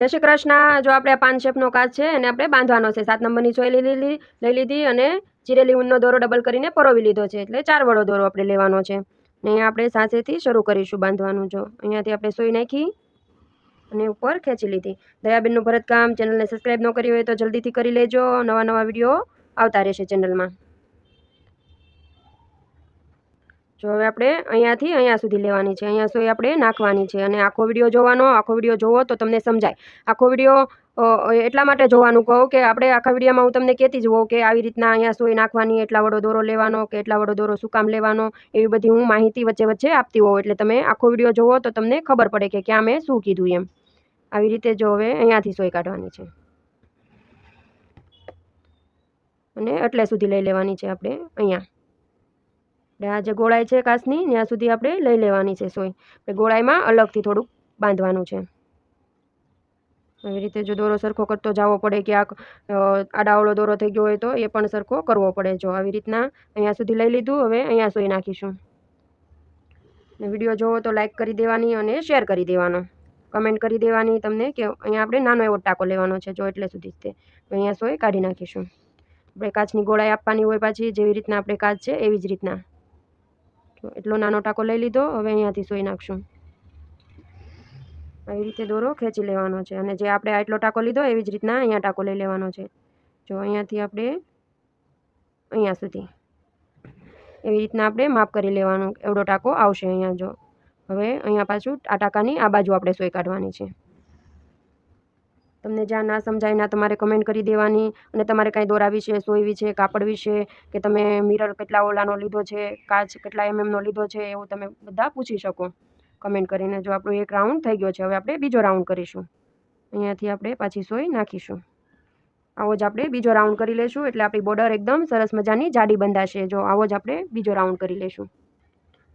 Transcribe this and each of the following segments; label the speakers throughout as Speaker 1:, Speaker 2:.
Speaker 1: જય શ્રી કૃષ્ણ. જો આપણે આ પાન શેપનો કાચ છે એને આપણે બાંધવાનો છે. સાત નંબરની સોય લઈ લીધી લઈ લીધી અને ચીરેલી ઊનનો દોરો ડબલ કરીને પરોવી લીધો છે. એટલે ચાર વડો દોરો આપણે લેવાનો છે. અને અહીંયા આપણે સાસેથી શરૂ કરીશું બાંધવાનું. જો અહીંયાથી આપણે સોઈ નાખી અને ઉપર ખેંચી લીધી. દયાબેનનું ભરતકામ. ચેનલને સબસ્ક્રાઈબ ન કરી હોય તો જલ્દીથી કરી લેજો. નવા નવા વીડિયો આવતા રહેશે ચેનલમાં. જો હવે આપણે અહીંયાથી અહીંયા સુધી લેવાની છે. અહીંયા સોય આપણે નાખવાની છે અને આખો વીડિયો જોવાનો, આખો વીડિયો જોવો તો તમને સમજાય. આખો વીડિયો એટલા માટે જોવાનું કહું કે આપણે આખા વિડીયોમાં હું તમને કહેતી જ હોઉં કે આવી રીતના અહીંયા સોય નાખવાની, એટલા વડો દોરો લેવાનો કે એટલા વડો દોરો શું કામ લેવાનો, એવી બધી હું માહિતી વચ્ચે વચ્ચે આપતી હોઉં. એટલે તમે આખો વીડિયો જોવો તો તમને ખબર પડે કે ક્યાં મેં શું કીધું એમ. આવી રીતે જો હવે અહીંયાથી સોય કાઢવાની છે. અને એટલે સુધી લઈ લેવાની છે આપણે અહીંયા. એટલે આ જે ગોળાઈ છે કાચની, ત્યાં સુધી આપણે લઈ લેવાની છે સોય. ગોળાઈમાં અલગથી થોડુંક બાંધવાનું છે. આવી રીતે જો દોરો સરખો કરતો જવો પડે ક્યાંક આડાવળો દોરો થઈ ગયો હોય તો એ પણ સરખો કરવો પડે. જો આવી રીતના અહીંયા સુધી લઈ લીધું, હવે અહીંયા સોય નાખીશું. વીડિયો જોવો તો લાઇક કરી દેવાની અને શેર કરી દેવાનો. કમેન્ટ કરી દેવાની તમને કે અહીંયા આપણે નાનો એવો ટાંકો લેવાનો છે જો એટલે સુધી જ તે. અહીંયા સોય કાઢી નાખીશું. આપણે કાચની ગોળાઈ આપવાની હોય પાછી, જેવી રીતના આપણે કાચ છે એવી જ રીતના. એટલો નાનો ટાંકો લઈ લીધો, હવે અહીંયાથી સોઈ નાખશું. આવી રીતે દોરો ખેંચી લેવાનો છે. અને જે આપણે આટલો ટાંકો લીધો, એવી જ રીતના અહીંયા ટાંકો લઈ લેવાનો છે. જો અહીંયાથી આપણે અહીંયા સુધી એવી રીતના આપણે માપ કરી લેવાનું, એવડો ટાંકો આવશે અહીંયા જો. હવે અહીંયા પાછું આ ટાંકાની આ બાજુ આપણે સોય કાઢવાની છે. તમને જ્યાં ના સમજાય, ના તમારે કમેન્ટ કરી દેવાની અને તમારે કાંઈ દોરા વિશે, સોય વિશે, કાપડ વિશે કે તમે મિરર કેટલા ઓલાનો લીધો છે, કાચ કેટલા એમએમનો લીધો છે, એવું તમે બધા પૂછી શકો. કમેન્ટ કરીને જો આપણો એક રાઉન્ડ થઈ ગયો છે. હવે આપણે બીજો રાઉન્ડ કરીશું. અહીંયાથી આપણે પાછી સોય નાખીશું. આવો જ આપણે બીજો રાઉન્ડ કરી લઈશું એટલે આપણી બોર્ડર એકદમ સરસ મજાની જાડી બંધાશે. જો આવો જ આપણે બીજો રાઉન્ડ કરી લઈશું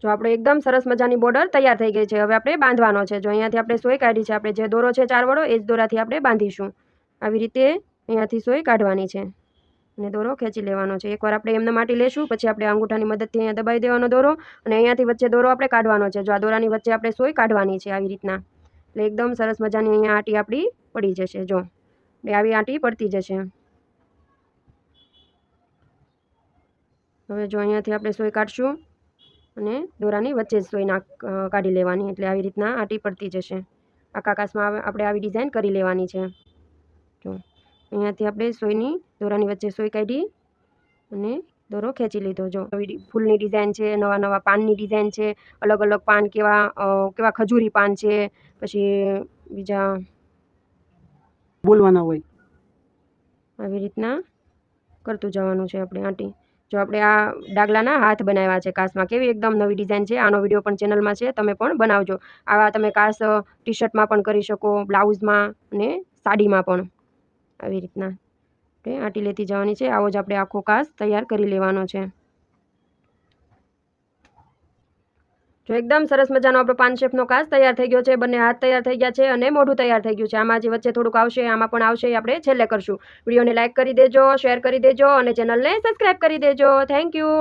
Speaker 1: જો આપણે એકદમ સરસ મજાની બોર્ડર તૈયાર થઈ ગઈ છે, હવે આપણે બાંધવાનો છે. જો અહીંયાથી આપણે સોય કાઢી છે, આપણે જે દોરો છે ચાર વડો, એ જ દોરાથી આપણે બાંધીશું. આવી રીતે અહીંયાથી સોય કાઢવાની છે. અને દોરો ખેંચી લેવાનો છે. એકવાર આપણે એમને માટી લેશું, પછી આપણે અંગૂઠાની મદદથી અહીંયા દબાઈ દેવાનો દોરો અને અહીંયાથી વચ્ચે દોરો આપણે કાઢવાનો છે. જો આ દોરાની વચ્ચે આપણે સોય કાઢવાની છે આવી રીતના. એટલે એકદમ સરસ મજાની અહીંયા આટી આપણી પડી જશે. જો એટલે આવી આટી પડતી જશે. હવે જો અહીંયાથી આપણે સોય કાઢશું. અને દોરાની વચ્ચે જ સોય નાખ કાઢી લેવાની. એટલે આવી રીતના આટી પડતી જશે. આખા કાચમાં આપણે આવી ડિઝાઇન કરી લેવાની છે. જો અહીંયાથી આપણે સોયની દોરાની વચ્ચે સોય કાઢી અને દોરો ખેંચી લીધો. જો ફૂલની ડિઝાઇન છે નવા નવા પાનની ડિઝાઇન છે અલગ અલગ પાન કેવા કેવા ખજૂરી પાન છે પછી બીજા
Speaker 2: બોલવાના હોય.
Speaker 1: આવી રીતના કરતું જવાનું છે આપણે આંટી. જો આપણે આ ડાગલાના હાથ બનાવ્યા છે કાસમાં, કેવી એકદમ નવી ડિઝાઇન છે. આનો વીડિયો પણ ચેનલમાં છે, તમે પણ બનાવજો. આવા તમે કાસ ટી શર્ટમાં પણ કરી શકો, બ્લાઉઝમાં અને સાડીમાં પણ. આવી રીતના. આપણે આંટી લેતી જવાની છે. આવો જ આપણે આખો કાસ તૈયાર કરી લેવાનો છે. જો એકદમ સરસ મજાનો આપણો પાન શેપનો કાચ તૈયાર થઈ ગયો છે, બંને હાથ તૈયાર થઈ ગયા છે અને મોઢું તૈયાર થઈ ગયું છે. આમાં જે વચ્ચે થોડુંક આવશે, આમાં પણ આવશે આપણે છેલ્લે કરશું. વિડીયોને લાઇક કરી દેજો, શેર કરી દેજો અને ચેનલને સબસ્ક્રાઈબ કરી દેજો. Thank you.